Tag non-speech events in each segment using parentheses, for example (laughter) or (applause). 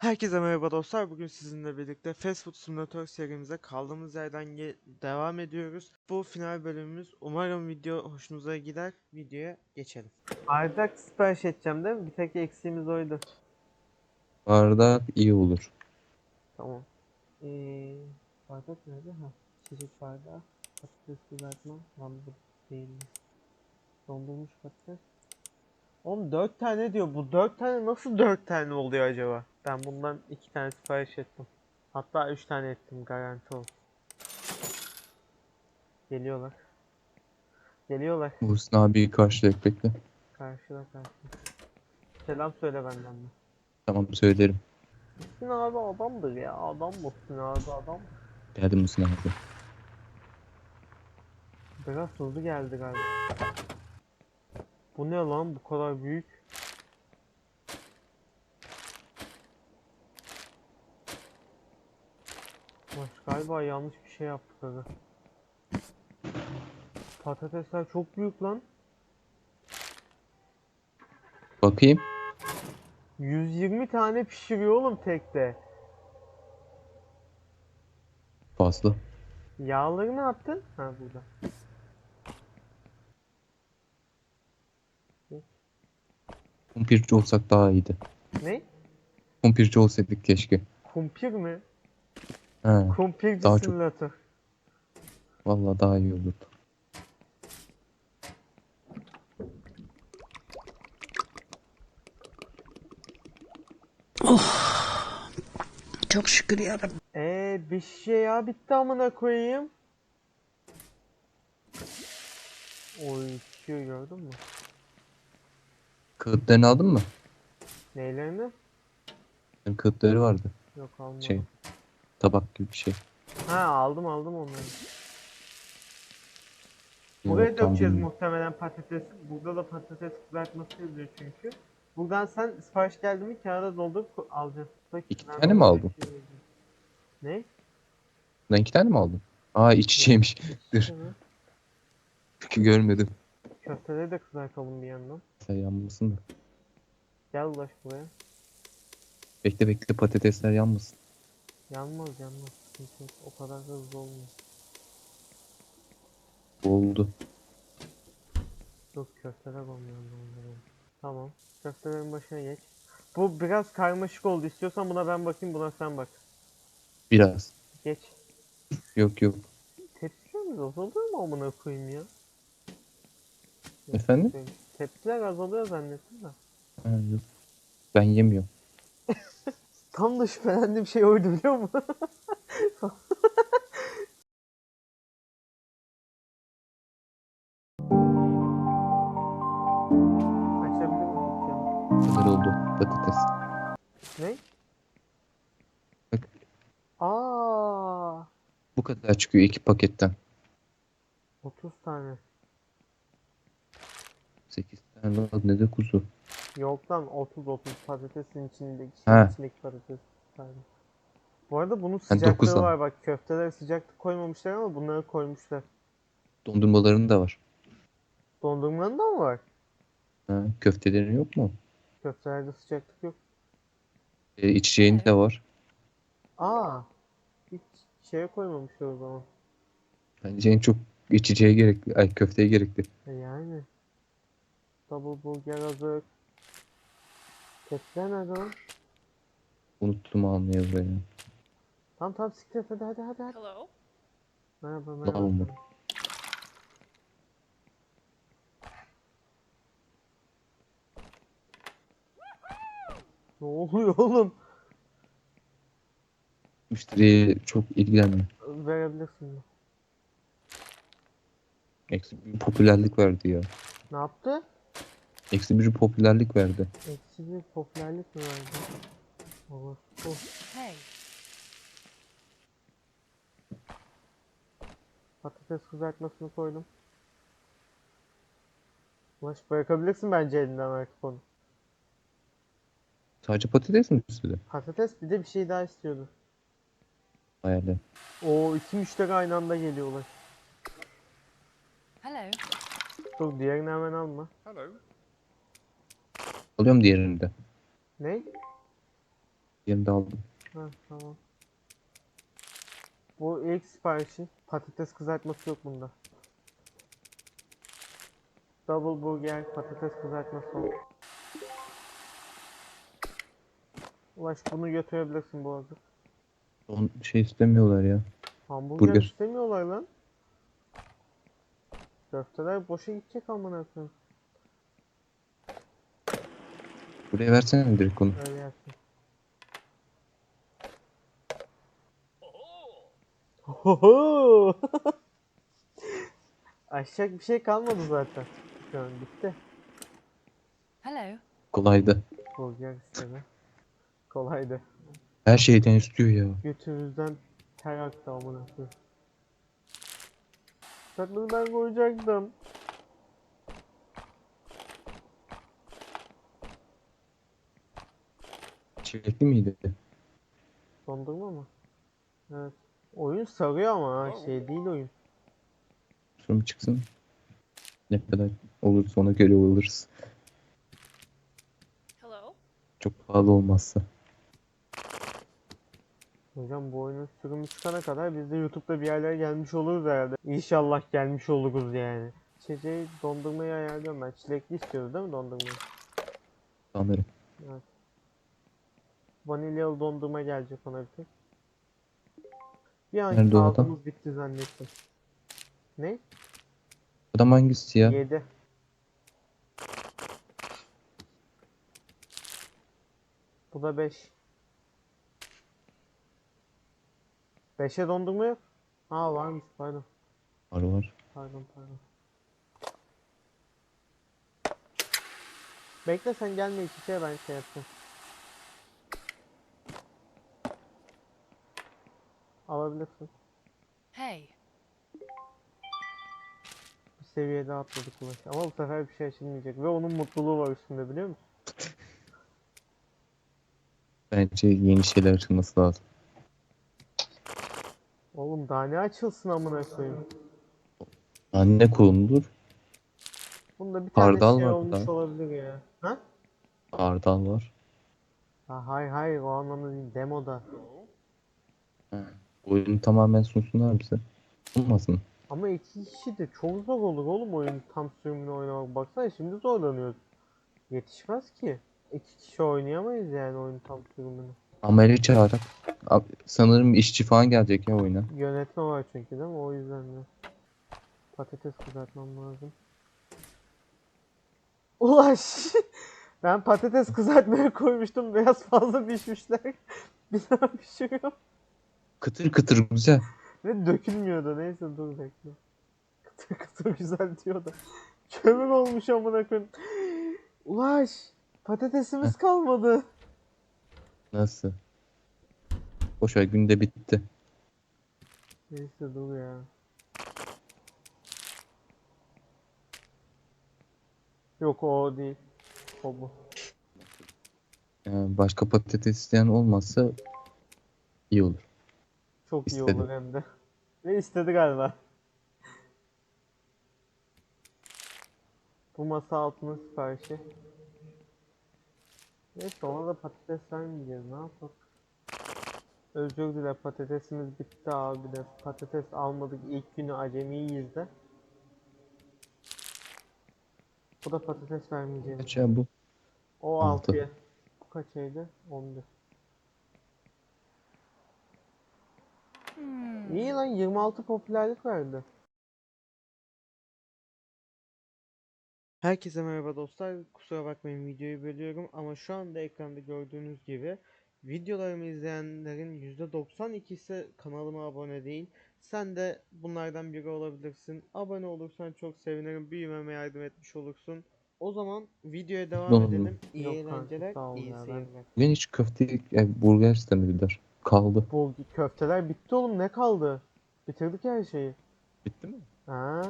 Herkese merhaba dostlar. Bugün sizinle birlikte Fast Food Simulator serimize kaldığımız yerden devam ediyoruz. Bu final bölümümüz. Umarım video hoşunuza gider. Videoya geçelim. Bardak sipariş edeceğim değil mi? Bir tek eksiğimiz oydu. Bardak iyi olur. Tamam. Ee, bardak nerede? Ha, içecek bardağı. Patates kızartma. Lan bu değil. Dondurmuş patates. Oğlum 4 tane diyor. Bu 4 tane nasıl 4 tane oluyor acaba? Ben bundan 2 tane sipariş ettim. Hatta 3 tane ettim garanti olsun. Geliyorlar. Geliyorlar. Muhsin abi karşılayak bekle. Karşıda karşıda. Selam söyle benden de. Tamam söylerim. Muhsin abi adamdır ya. Adam Muhsin abi adam. Geldi Muhsin abi. Biraz hızlı geldi galiba. Bu ne lan bu kadar büyük? Galiba yanlış bir şey yaptık aga. Patatesler çok büyük lan. Bakayım. 120 tane pişiriyor oğlum tekte. Fazla. Yağları ne yaptın? Ha burada. Kumpirci olsak daha iyiydi. Ne? Kumpirci olsaydık keşke. Kumpir mi? He. Kumpirci Daha çok-. Vallahi daha iyi olurdu. Çok şükür yarabbim. Eee bir şey ya bitti amına koyayım. Oy çıkıyor gördün mü? Kağıtlarını aldın mı? Neylerini? Kağıtları vardı. Yok almadım. Şey. Tabak gibi bir şey. Ha aldım aldım onları. Yok, Buraya tam dökeceğiz muhtemelen patates. Burada da patates kızartması yazıyor çünkü. Buradan sen sipariş geldi mi kağıda doldurup alacaksın. Bak, İki tane mi aldın? şey. Ne? Lan iki tane mi aldın? Aa iç içeymiş. Dur. Evet. Görmedim. Köfteleri de kızartalım bir yandan. Sen yanmasın da. Gel ulaş buraya. Bekle bekle patatesler yanmasın. Yanmaz yanmaz. Sıkıntı yok. O kadar da hızlı olmuyor. Oldu. Dur köfteler olmuyor. Tamam. Köftelerin başına geç. Bu biraz karmaşık oldu. İstiyorsan buna ben bakayım buna sen bak. Biraz. Geç. Yok yok. Tepsilerimiz azalıyor mu amına koyayım ya? Yok, Efendim? Tepsiler azalıyor zannettim de. Ha, yok. Ben yemiyorum. (laughs) Tam da şüphelendiğim şey oydu biliyor musun? (laughs) Açabilir miyim kadar oldu patates. Ne? Bak. Aa, Bu kadar çıkıyor iki paketten. 30 tane. 8 tane. Ne de kuzu. Yok lan 30 30 patatesin içindeki He. şey, içindeki patates tane. Bu arada bunun dokuz sıcaklığı tane. var bak köftelere sıcaklık koymamışlar ama bunları koymuşlar. Dondurmaların da var. Dondurmanın da mı var? Ha, köftelerin yok mu? Köftelerde sıcaklık yok. E, içeceğin de var. Aa, hiç şeye koymamışlar o zaman. Bence en çok içeceğe gerekli. Ay köfteye gerekli. E yani. Double burger hazır. Tepsiler nerede lan? Unuttum almayı buraya. Tamam tamam siktir et, hadi hadi hadi. hadi. Hello. Merhaba merhaba. Tamam? Ne oluyor oğlum? Müşteriye çok ilgilenmiyor. Verebilirsin. Eksi bir popülerlik verdi ya. Ne yaptı? Eksi bir popülerlik verdi. Eksi bir popülerlik mi verdi? Olur. Oh. Hey. Patates kızartmasını koydum. Ulaş bırakabilirsin bence elinden artık onu. Sadece patates mi istedi? Patates bir de bir şey daha istiyordu. Hayal Oo iki müşteri aynı anda geliyor Ulaş. Hello. Dur diğerini hemen alma. Alıyorum diğerini de. Ne? Yerini de aldım. Ha tamam. Bu ilk siparişin patates kızartması yok bunda. Double burger patates kızartması oldu. Ulaş bunu götürebilirsin bu arada. Son şey istemiyorlar ya. Hamburger Burger. istemiyorlar lan. Köfteler boşa gidecek amına koyayım. Buraya versene direkt onu. Öyle yapsın. Oho! (laughs) Aşacak bir şey kalmadı zaten. Şu an bitti. Hello. Kolaydı. Burger istedi. Kolaydı. Her şeyden istiyor ya. Götümüzden ter aktı amına koyayım. Tatlıyı ben koyacaktım. Çilekli miydi? Dondurma mı? Evet. Oyun sarıyor ama ha şey değil oyun. Sonra çıksın. Ne kadar olursa ona göre alırız. Hello. Çok pahalı olmazsa. Hocam bu oyunun sürümü çıkana kadar biz de YouTube'da bir yerlere gelmiş oluruz herhalde. İnşallah gelmiş oluruz yani. İçeceği dondurmayı ayarlıyorum ben. Çilekli istiyordu değil mi dondurmayı? Sanırım. Evet. Vanilyalı dondurma gelecek ona bir tek. Bir an Nerede o adam? bitti zannettim. Ne? Adam hangisi ya? 7. Bu da 5. 5'e dondurma yok. Ha varmış pardon. Var var. Pardon pardon. Bekle sen gelme iki şey ben şey yapacağım. Alabilirsin. Hey. Bir seviyede atladık ulaş. Ama bu sefer bir şey açılmayacak. Ve onun mutluluğu var üstünde biliyor musun? Bence yeni şeyler açılması lazım. Oğlum daha ne açılsın amına koyayım. Anne kulundur. Bunda bir tane Hardal şey var olmuş burada. olabilir ya. Ha? Ardal var. Ha hayır hayır o anlamda değil. Demoda. Oyunu tamamen sunsunlar bize. Olmaz mı? Ama iki kişi de çok zor olur oğlum oyun tam sürümünü oynamak. Baksana şimdi zorlanıyoruz. Yetişmez ki. İki kişi oynayamayız yani oyun tam sürümünü. Amel'i çağırak. Ab- Sanırım işçi falan gelecek ya oyuna. Yönetme var çünkü değil mi? O yüzden de. Patates kızartmam lazım. Ulaş! Ben patates kızartmaya koymuştum. Biraz fazla pişmişler. (laughs) Bir daha pişiriyor. Kıtır kıtır güzel. Ve dökülmüyor da. Neyse dur bekle. Kıtır kıtır güzel diyor da. Kömür olmuş amına koyayım. Ulaş! Patatesimiz kalmadı. Nasıl? Boşver günde bitti. Neyse dur ya. Yok o değil. O bu. Yani başka patates isteyen olmazsa iyi olur. Çok iyi İstedi. olur hem de. Ve istedi galiba. Bu masa altının siparişi. Neyse ona da patates vermeyeceğiz. Ne yapalım? Özür dile patatesimiz bitti abi de. Patates almadık ilk günü acemiyiz de. Bu da patates vermeyeceğiz. Kaç ya bu? O Altı. 6'ya. Bu kaç aydı? 11. İyi lan 26 popülerlik verdi. Herkese merhaba dostlar. Kusura bakmayın videoyu bölüyorum ama şu anda ekranda gördüğünüz gibi videolarımı izleyenlerin %92'si kanalıma abone değil. Sen de bunlardan biri olabilirsin. Abone olursan çok sevinirim. Büyümeme yardım etmiş olursun. O zaman videoya devam edelim. İyi Yok eğlenceler, iyi ben- seyirler. Bugün hiç köfte, yani burger istemediler. Kaldı. Bu köfteler bitti oğlum ne kaldı? Bitirdik her şeyi. Bitti mi? Ha?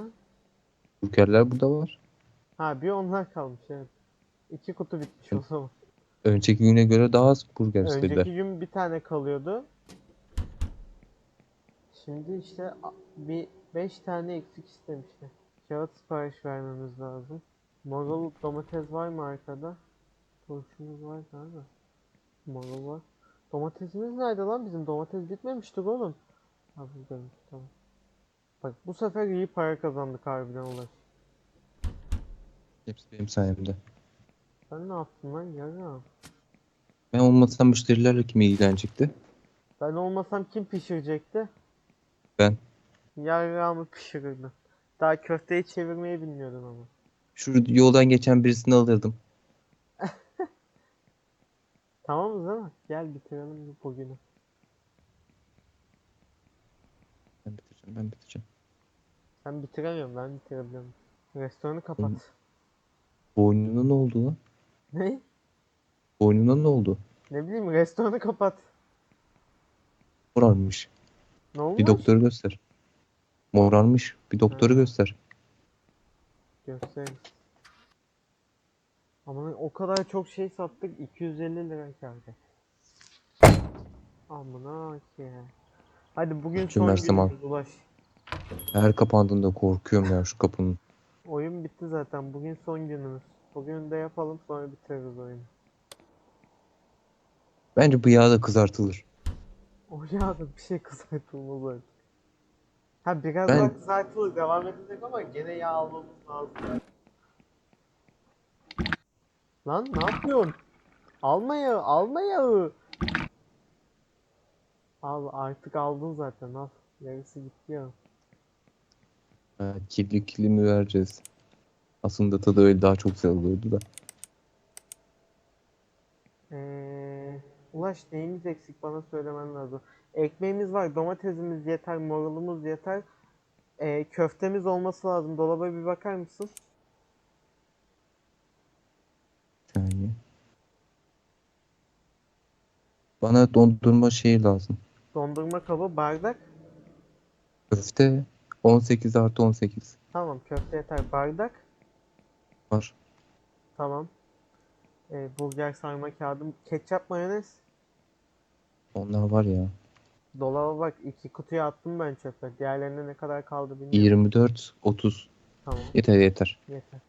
Burgerler burada var. Ha bir onlar kalmış evet. İki kutu bitmiş o zaman. Önceki güne göre daha az burger istediler. Önceki gün bir tane kalıyordu. Şimdi işte bir beş tane eksik istemişler. Kağıt sipariş vermemiz lazım. Marul domates var mı arkada? Turşumuz var galiba. Marul var. Domatesimiz nerede lan bizim? Domates bitmemiştik oğlum. Ha buradaymış tamam. Bak bu sefer iyi para kazandık harbiden Ulaş. Hepsi benim sayemde. Sen ne yaptın lan ya? Ben olmasam müşterilerle kim ilgilenecekti? Ben olmasam kim pişirecekti? Ben. Yarrağımı pişirirdim. Daha köfteyi çevirmeyi bilmiyordum ama. Şu yoldan geçen birisini alırdım. Tamamız değil mi? Gel bitirelim bu bugünü. Ben bitireceğim, ben bitireceğim. Sen bitiremiyorum ben bitirebiliyorum. Restoranı kapat. Boynuna ne oldu lan? Ne? Boynuna ne oldu? Ne bileyim restoranı kapat. Morarmış. Ne olmuş? Bir doktoru göster. Morarmış. Bir doktoru göster. Göstereyim. Ama o kadar çok şey sattık 250 lira kârda. Amına ki. Hadi bugün son Cömertsem al. günümüz Ulaş. Her kapandığında korkuyorum ya şu kapının. Oyun bitti zaten. Bugün son günümüz. Bugün de yapalım sonra bitiririz oyunu. Bence bu yağ da kızartılır. O ya da bir şey kızartılmaz artık. Ha biraz Ben- daha kızartılır devam edecek ama gene yağ almamız lazım. Lan ne yapıyorsun? Alma yağı, alma yağı. Al artık aldın zaten al. Yarısı gitti ya. Ha, kirli kirli mi vereceğiz? Aslında tadı öyle daha çok güzel olurdu da. Ee, Ulaş neyimiz eksik bana söylemen lazım. Ekmeğimiz var, domatesimiz yeter, marulumuz yeter. Ee, köftemiz olması lazım. Dolaba bir bakar mısın? Bir saniye. Bana dondurma şeyi lazım. Dondurma kabı, bardak. Köfte 18 artı 18 Tamam köfte yeter. Bardak. var. Tamam. Ee, burger sarma kağıdım. Ketçap mayonez. Onlar var ya. Dolaba bak iki kutuya attım ben çöpe. Diğerlerinde ne kadar kaldı bilmiyorum. 24 30 Tamam yeter yeter. yeter.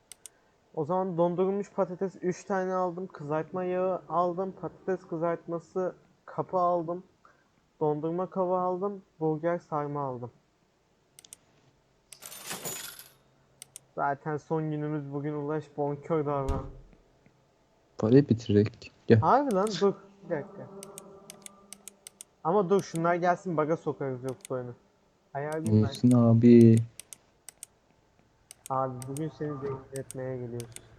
O zaman dondurulmuş patates 3 tane aldım. Kızartma yağı aldım. Patates kızartması kapı aldım. Dondurma kabı aldım. Burger sarma aldım. Zaten son günümüz bugün ulaş bonkör davran. Parayı bitirek. Gel. Harbi lan dur. Bir dakika. Ama dur şunlar gelsin baga sokarız yoksa oyunu. Ben. Muhsin abi. Abi bugün seni zengin etmeye geliyoruz.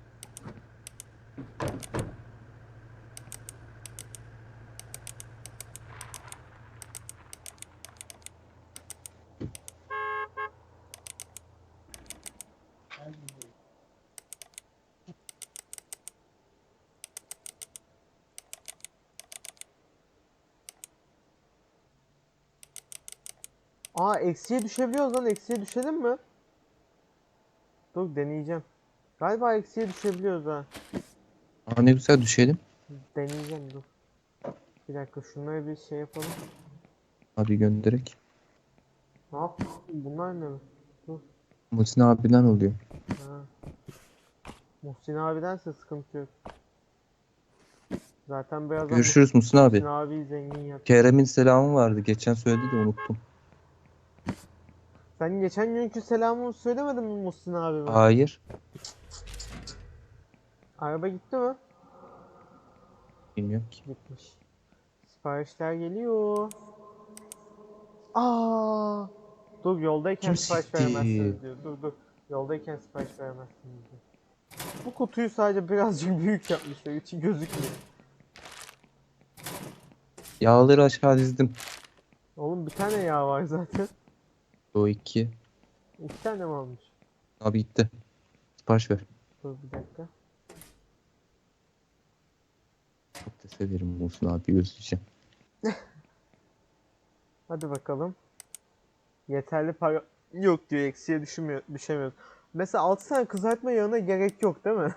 Aa eksiye düşebiliyoruz lan eksiye düşelim mi? Dur deneyeceğim. Galiba eksiye düşebiliyoruz ha. Aa ne güzel düşelim. Deneyeceğim dur. Bir dakika şunları bir şey yapalım. Abi gönderek. Ne yapıyorsun? Bunlar ne? Dur. Muhsin abiden oluyor. Ha. Muhsin abidense sıkıntı yok. Zaten birazdan Görüşürüz Muhsin abi. Muhsin abi zengin yap. Kerem'in selamı vardı. Geçen söyledi de unuttum. Sen geçen günkü selamımı söylemedin mi Muhsin abime? Hayır. Araba gitti mi? Bilmiyorum ki. Gitmiş. Siparişler geliyor. Aa! Dur yoldayken Kim sipariş sikti? veremezsiniz diyor. Dur dur. Yoldayken sipariş veremezsiniz diyor. Bu kutuyu sadece birazcık büyük yapmışlar. İçi gözükmüyor. Yağları aşağı dizdim. Oğlum bir tane yağ var zaten. O iki. İki tane mi almış? Abi gitti. Sipariş ver. Dur bir dakika. Çok da severim Muhsin abi özleyeceğim. (laughs) Hadi bakalım. Yeterli para yok diyor. Eksiye düşmüyor, düşemiyoruz. Mesela 6 tane kızartma yağına gerek yok değil mi?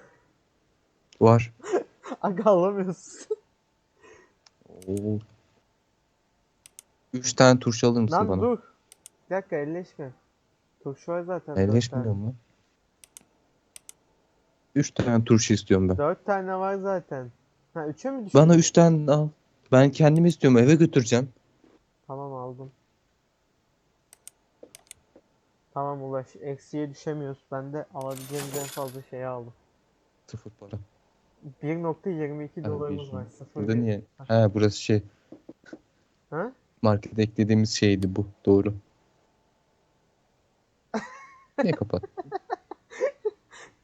(laughs) Var. Aga alamıyorsun. Oo. Üç tane turşu alır mısın Lan bana? dur. Dakika elleşme. Turşu var zaten. Elleşmiyorum lan. Üç tane turşu istiyorum ben. Dört tane var zaten. Ha üçe mi düştü? Bana üç tane al. Ben kendimi istiyorum eve götüreceğim. Tamam aldım. Tamam Ulaş. Eksiye düşemiyoruz. Ben de alabileceğimiz en fazla şeyi aldım. Sıfır para. 1.22 dolarımız var. Sıfır Burada niye? Ha burası şey. Ha? Markete eklediğimiz şeydi bu. Doğru. Niye kapat? (laughs)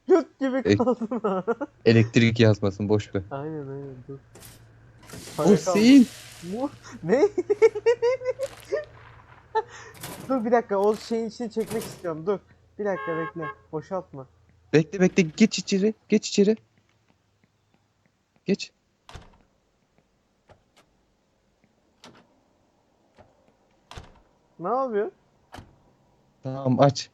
Göt gibi kaldın ha. (laughs) Elektrik yazmasın boş ver. Aynen aynen dur. Para. Hüseyin. Bu ne? (laughs) dur bir dakika o şeyin içine çekmek istiyorum. Dur. Bir dakika bekle. Boşaltma. Bekle bekle geç içeri. Geç içeri. Geç. Ne yapıyor? Tamam aç.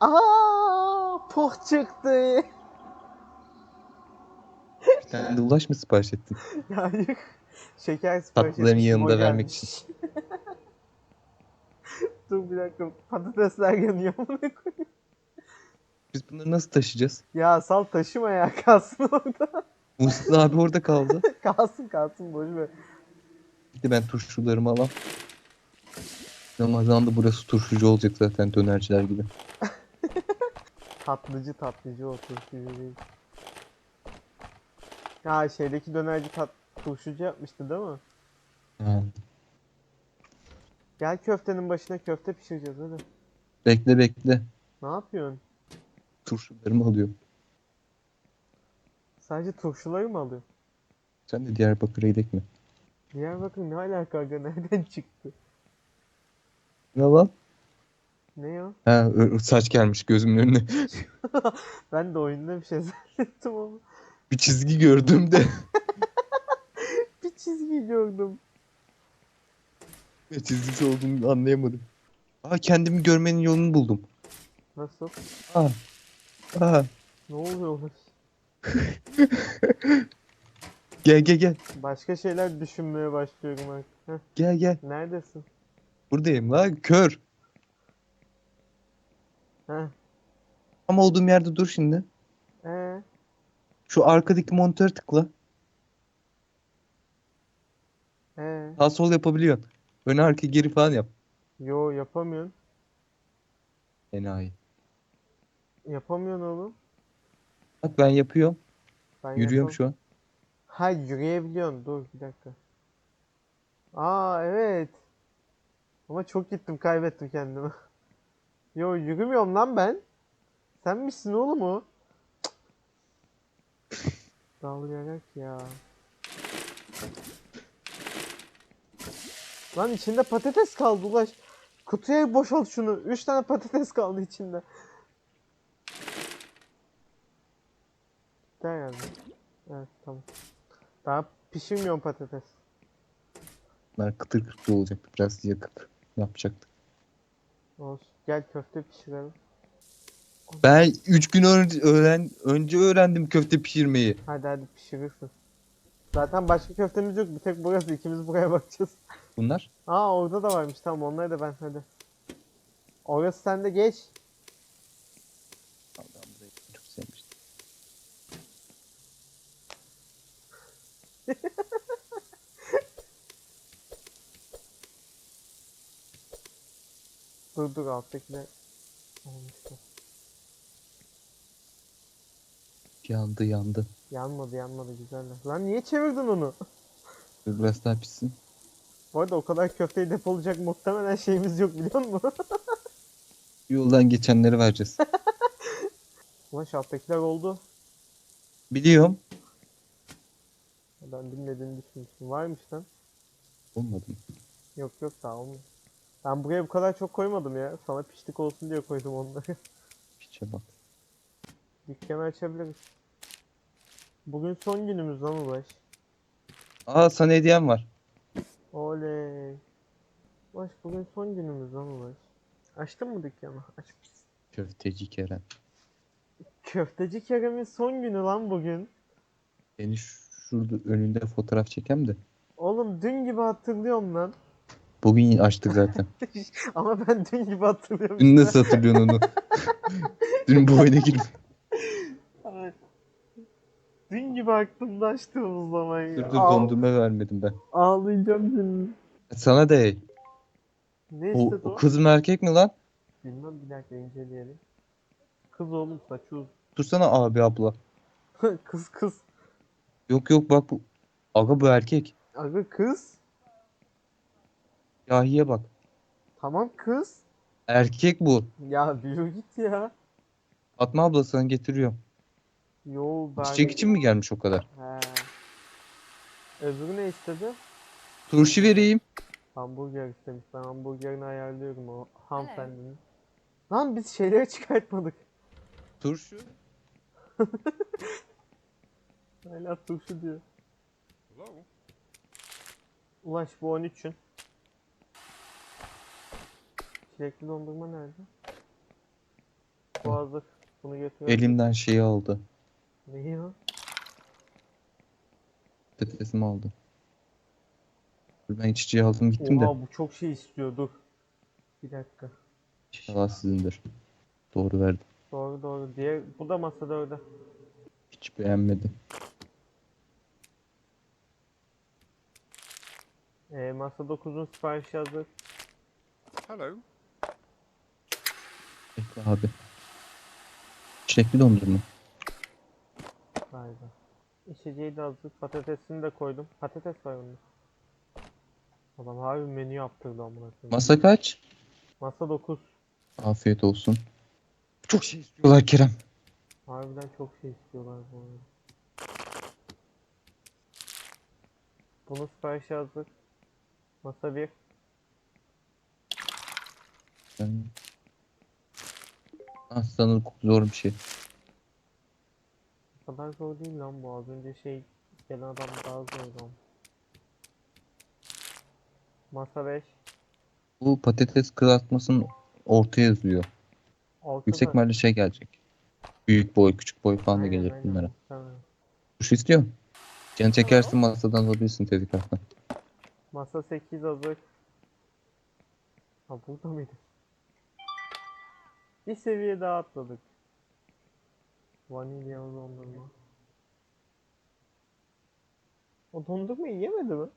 Aa, poh çıktı. Bir tane de ulaş mı sipariş ettin? (laughs) Hayır. Şeker sipariş Tatlıların etmiştim, yanında o vermek (laughs) gelmiş. Dur bir dakika. Patatesler yanıyor. amına (laughs) koyayım. Biz bunları nasıl taşıyacağız? ya sal taşıma ya. Kalsın orada. Mustafa abi orada kaldı. kalsın kalsın boş ver. De ben turşularımı alam. Ramazan'da burası turşucu olacak zaten dönerciler gibi. Tatlıcı tatlıcı o turşucu değil. Ha şeydeki dönerci tat turşucu yapmıştı değil mi? Ha. Gel köftenin başına köfte pişireceğiz hadi. Bekle bekle. Ne yapıyorsun? Turşularımı alıyorum. Sadece turşuları mı alıyorsun? Sen de Diyarbakır'a gidek mi? Diyarbakır ne alaka aga (laughs) nereden çıktı? Ne lan? Ne o? Ha saç gelmiş gözümün önüne. (laughs) Ben de oyunda bir şey zannettim ama. Bir çizgi gördüm de. (laughs) Bir çizgi gördüm. Ne çizgisi olduğunu anlayamadım. Aa kendimi görmenin yolunu buldum. Nasıl? Aa. Aa. Ne oluyor? (laughs) Gel gel gel. Başka şeyler düşünmeye başlıyorum artık. Heh, Gel gel. neredesin? Buradayım lan kör. Heh. Ama olduğum yerde dur şimdi. Ee, Şu arkadaki monitöre tıkla. ee. Sağ sol yapabiliyorsun. Ön arka geri falan yap. Yo yapamıyorsun. Enayi. Yapamıyorsun oğlum. Bak ben yapıyorum. Ben Yürüyorum yapam- şu an. Ha yürüyebiliyorsun. Dur bir dakika. Aa evet. Ama çok gittim kaybettim kendimi. (laughs) Yo yürümüyorum lan ben. Sen misin oğlum o? Dalgarak ya. Lan içinde patates kaldı ulaş. Kutuya boşalt şunu. 3 tane patates kaldı içinde. Gitti herhalde. Evet tamam. Daha pişirmiyorum patates. Bunlar kıtır kıtır olacaktı. Biraz yakıp yapacaktık. Olsun. Gel köfte pişirelim. Ben 3 gün öğren, önce öğrendim köfte pişirmeyi. Hadi hadi pişirirsin. Zaten başka köftemiz yok. Bir tek burası. İkimiz buraya bakacağız. Bunlar. Aa orada da varmış. Tamam onları da ben hadi. Orası sende geç. Allah'ım burayı çok sevmiştim. Dur dur alttaki de olmuştu. Yandı yandı. Yanmadı yanmadı güzeller. Lan niye çevirdin onu? Dur biraz daha pişsin. Bu arada o kadar köfteyi depolayacak muhtemelen şeyimiz yok biliyor musun? (laughs) Yoldan geçenleri vereceğiz. (laughs) Ulan alttakiler oldu. Biliyorum. Ben bilmediğini düşünmüştüm. Varmış lan. Olmadı? Yok yok daha olmuyor. Ben buraya bu kadar çok koymadım ya. Sana piştik olsun diye koydum onları. (laughs) Piçe bak. Dükkanı açabiliriz. Bugün son günümüz lan Ulaş. Aa sana hediyem var. Oley. Ulaş bugün son günümüz lan Ulaş. Açtın mı dükkanı? Açmışsın. Köfteci Kerem. Köfteci Kerem'in son günü lan bugün. Beni şurada önünde fotoğraf çekem de. Oğlum dün gibi hatırlıyorum lan. Bugün açtık zaten. (laughs) Ama ben dün gibi hatırlıyorum. Dün işte. nasıl hatırlıyorsun onu? (laughs) Dün bu oyuna. Ay. Dün gibi aklımda açtığımız zaman ya. Dur dur Ağ- dondurma vermedim ben. Ağlayacağım şimdi. Sana de. Ne O, istedi o o? kız mı erkek mi lan? Bilmem bir dakika inceleyelim. Kız oğlum saçı uzun. (laughs) Dursana abi abla. kız kız. Yok yok bak bu. Aga bu erkek. Aga kız. Yahiye bak. Tamam kız. Erkek bu. Ya büyü git ya. Fatma abla sana getiriyorum. Yo ben... Çiçek için mi gelmiş o kadar? He. Öbürü ne istedi? Turşu vereyim. Hamburger istemiş. Ben hamburgerini ayarlıyorum o hanımefendinin. Lan biz şeyleri çıkartmadık. Turşu. (laughs) Hala turşu diyor. Hello? Ulaş bu 13'ün. Çilekli dondurma nerede? Bu hazır. Bunu götürelim. Elimden şeyi aldı. Neyi o? Patatesimi aldı. Ben içeceği aldım gittim de. Oha bu çok şey istiyor dur. Bir dakika. İnşallah sizindir. Doğru verdim. Doğru doğru. Diğer bu da masada orada. Hiç beğenmedim. Ee, masa 9'un siparişi hazır. Hello? Bekle abi. Çilekli dondurma. Galiba. İçeceği de hazır. Patatesini de koydum. Patates var onda. Adam harbi menü yaptırdı amına koyayım. Masa kaç? Masa 9. Afiyet olsun. Çok şey istiyorlar Kerem. Harbiden çok şey istiyorlar bu arada. Bunun siparişi hazır. Masa 1. Ben... Aslanın zor bir şey. O kadar zor değil lan bu. Az önce şey gelen adam daha zordu ama. Masa 5. Bu patates kızartmasının ortaya yazıyor. Ortada. Yüksek ihtimalle şey gelecek. Büyük boy, küçük boy falan da gelir bunlara. Tamam. Turşu istiyor? Canı çekersin masadan alabilirsin tezgahtan. Masa 8 hazır. Ha burada mıydı? Bir seviye daha atladık. Vanilyalı dondurma. O dondurmayı yemedi mi?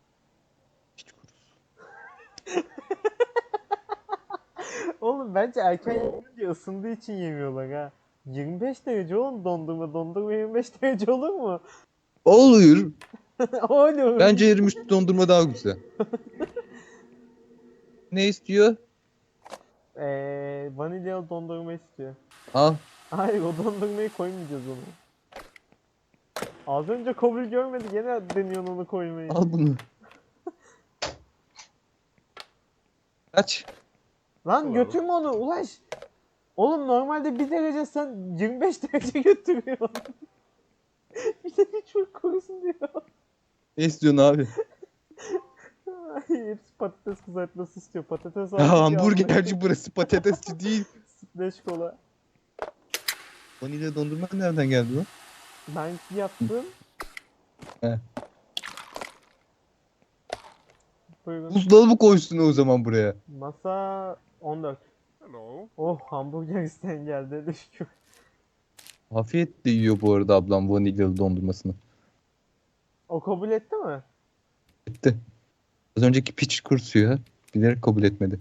Hiç kurusu. (laughs) Oğlum bence erken yiyince ısındığı için yemiyorlar ha. 25 derece oğlum dondurma. Dondurma 25 derece olur mu? Olur. (laughs) Olur. Bence erimiş dondurma daha güzel. (laughs) ne istiyor? Eee vanilyalı dondurma istiyor. Al. Hayır o dondurmayı koymayacağız onu. Az önce kabul görmedi gene deniyorsun onu koymayı. Al bunu. Kaç? Lan Olur. götürme onu ulaş. Oğlum normalde 1 derece sen 25 derece götürüyorsun. (laughs) bir de bir çok korusun diyor. Ne istiyorsun abi? (laughs) Hepsi patates kızartması istiyor. Patates ya, hamburgerci burası patatesçi (laughs) değil. Sütleş kola. Vanilya dondurma nereden geldi lan? Ben yaptım. He. Buyurun. Buzdolabı koysun o zaman buraya. Masa 14. Hello? Oh hamburger isteyen geldi. (laughs) Hadi şükür. Afiyetle yiyor bu arada ablam vanilyalı dondurmasını. O kabul etti mi? Etti. Az önceki piç kursuyor. Bilerek kabul etmedi.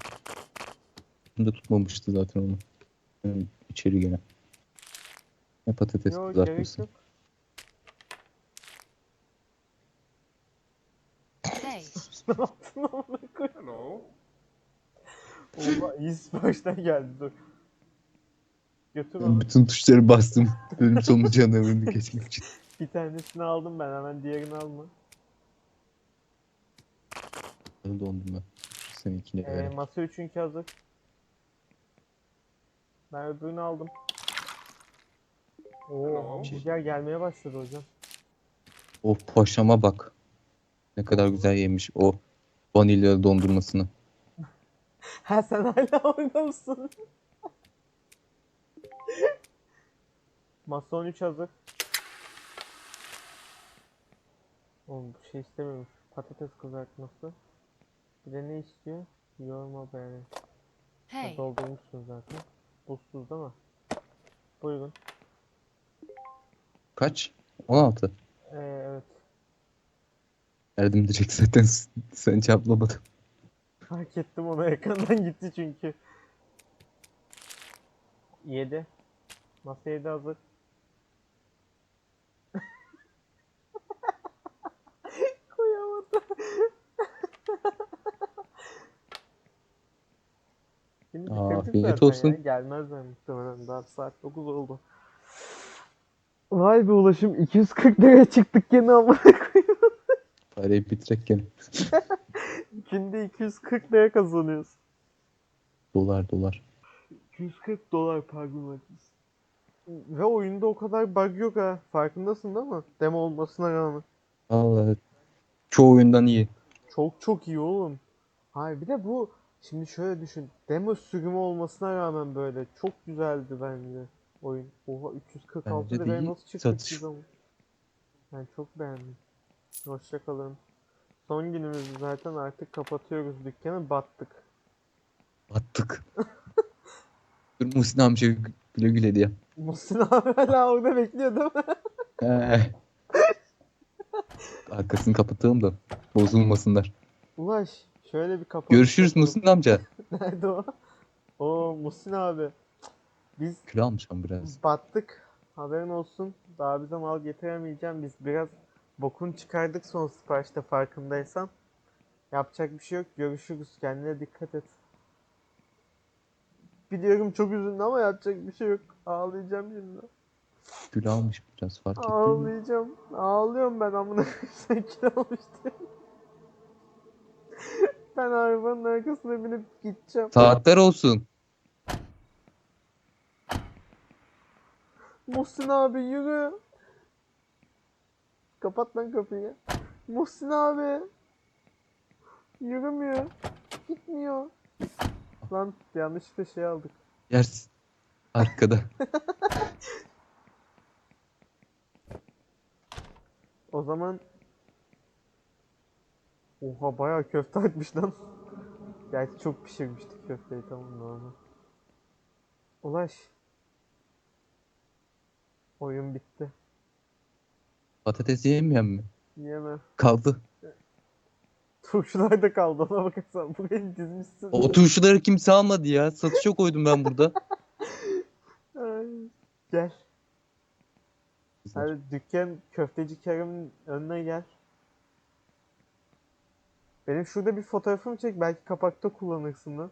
Bunu da tutmamıştı zaten onu. Yani içeri gene. Ne patates Yok gerek kızartması. Hello? Oha iyi siparişten geldi dur. Götür onu. bütün tuşları bastım. Bölüm sonu canavarını geçmek için. Bir tanesini aldım ben hemen diğerini alma. Dondurma. Seninkine Ee, ver. masa 3'ünki hazır. Ben öbürünü aldım. Oo hamburger gelmeye başladı hocam. Of paşama bak. Ne kadar güzel yemiş o vanilyalı dondurmasını. (laughs) Ha sen hala orada mısın? (laughs) Masa 13 hazır. Oğlum bu şey istemiyormuş. Patates kızartması. Bir de ne istiyor? Yorma beğeni. Ha, hey, doldurmuşsun zaten. Buzsuz değil mi? Buyurun. Kaç? 16. Ee, evet. Verdim direkt zaten (laughs) sen cevaplamadın. Fark ettim ona ekrandan gitti çünkü. 7. Masa 7 hazır. Şimdi Aa, afiyet olsun. ya. Gelmezler muhtemelen. Daha saat 9 oldu. Vay be ulaşım 240 liraya çıktık gene ama. (laughs) Parayı bitirek gene. (laughs) Günde 240 lira kazanıyoruz. Dolar dolar. 240 dolar pardon Ve oyunda o kadar bug yok ha. Farkındasın değil mi? Demo olmasına rağmen. Vallahi çoğu oyundan iyi. Çok çok iyi oğlum. Hayır bir de bu şimdi şöyle düşün. Demo sürümü olmasına rağmen böyle çok güzeldi bence oyun. Oha 346 Bence liraya nasıl çıktık Satış. biz ama. Ben çok beğendim. Hoşça kalın. Son günümüzü zaten artık kapatıyoruz dükkanı battık. Battık. (laughs) Dur Muhsin amca güle güle diye. Muhsin abi hala orada bekliyor değil mi? (laughs) He. Arkasını kapatalım da bozulmasınlar. Ulaş şöyle bir kapat. Görüşürüz Muhsin amca. (laughs) Nerede o? Oo Muhsin abi. Biz Kilo almışım biraz. battık. Haberin olsun. Daha bize mal getiremeyeceğim. Biz biraz bokun çıkardık son siparişte farkındaysan. Yapacak bir şey yok. Görüşürüz. Kendine dikkat et. Biliyorum çok üzüldü ama yapacak bir şey yok. Ağlayacağım şimdi. Kilo almış biraz fark ettin mi? Ağlayacağım. Ağlıyorum ben amına koyayım. (laughs) sen kilo almıştın. Ben arabanın arkasına binip gideceğim. Saatler olsun. Muhsin abi yürü. Kapat lan kapıyı. Muhsin abi. Yürümüyor. Gitmiyor. Lan yanlışlıkla şey aldık. Yersin. Arkada. (laughs) (laughs) O zaman Oha bayağı köfte atmış lan. (laughs) Gerçi çok pişirmiştik köfteyi tamam normal. Ulaş. Oyun bitti. Patates yemeyen mi? Yeme. Kaldı. (laughs) Turşular da kaldı ona bakarsan. Burayı dizmişsin. O turşuları kimse almadı ya. Satışa koydum ben burada. (laughs) Ay, Gel. Hadi dükkan köfteci Kerem'in önüne gel. Benim şurada bir fotoğrafımı çek. Belki kapakta kullanırsın lan.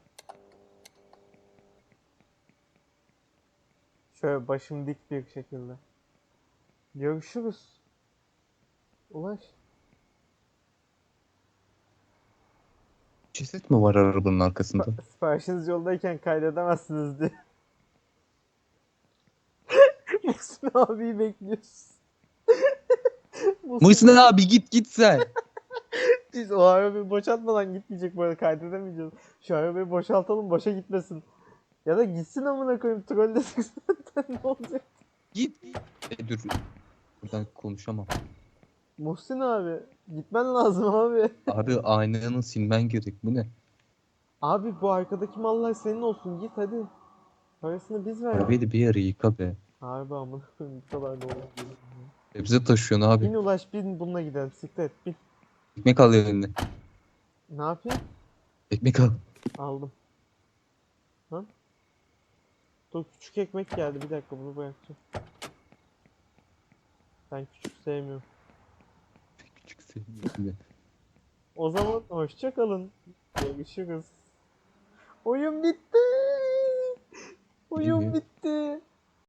Şöyle başım dik bir şekilde. Görüşürüz. Ulaş. Ceset mi var arabanın arkasında? Siparişiniz yoldayken kaydedemezsiniz diye. (laughs) Muhsin abiyi bekliyoruz. (laughs) Muhsin abi git git sen. Biz o arabayı boşaltmadan gitmeyecek bu arada kaydedemeyeceğiz. Şu arabayı boşaltalım boşa gitmesin. Ya da gitsin amına koyayım trollesin zaten ne olacak? Git. E, dur. Buradan konuşamam. Muhsin abi gitmen lazım abi. Abi aynanı silmen gerek. Bu ne? Abi bu arkadaki mallar senin olsun git hadi. Parasını biz ver. Arabayı da bir ara yıka be. Harbi amına koyayım bu kadar da olmaz. Sebze taşıyorsun abi. Bin ulaş bin bununla gidelim siklet bin. Ekmek al eline. Ne yapayım? Ekmek al. Aldım. Lan. Dur küçük ekmek geldi bir dakika bunu bırakacağım. Ben küçük sevmiyorum. Küçük sevgilim. O zaman hoşça kalın. Görüşürüz. Oyun bitti. Oyun bitti.